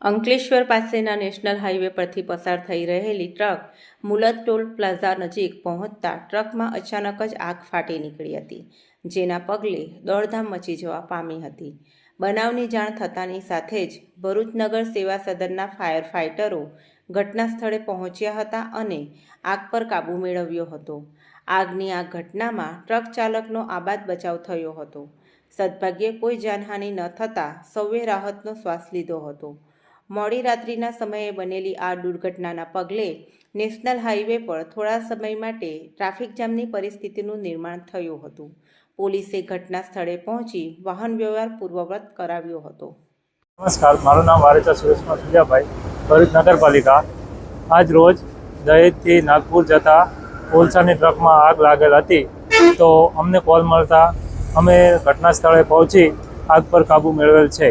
અંકલેશ્વર પાસેના national highway પરથી પસાર થઈ રહેલી ટ્રક મુલત ટોલ પ્લાઝા નજીક પહોંચતા ટ્રકમાં અચાનક જ આગ ફાટી નીકળી હતી, જેના પગલે દોડધામ મચી જવા પામી હતી. બનાવની જાણ થતાની સાથે જ ભરૂચ નગર સેવા સદનના ફાયર ફાઇટરો ઘટના સ્થળે પહોંચ્યા હતા અને આગ પર કાબૂ મેળવ્યો હતો. આગની આ ઘટનામાં ટ્રક ચાલકનો આબાદ બચાવ થયો હતો. સદભાગ્યે કોઈ જાનહાનિ ન થતાં સૌએ રાહતનો શ્વાસ લીધો હતો. મોડી રાત્રિના સમયે બનેલી આ દુર્ઘટનાના પગલે નેશનલ હાઈવે પર થોડા સમય માટે ટ્રાફિક જામની પરિસ્થિતિનું નિર્માણ થયું હતું. પોલીસે ઘટના સ્થળે પહોંચી વાહન વ્યવહાર પૂર્વવત કરાવ્યો હતો. નમસ્કાર, મારું નામ વારેચા સુરેશમાં સુજાભાઈ ભરૂચ નગરપાલિકા. આજ રોજ દહેજથી નાગપુર જતા કોલસાની ટ્રકમાં આગ લાગેલ હતી. તો અમને કોલ મળતા અમે ઘટના સ્થળે પહોંચી આગ પર કાબૂ મેળવેલ છે.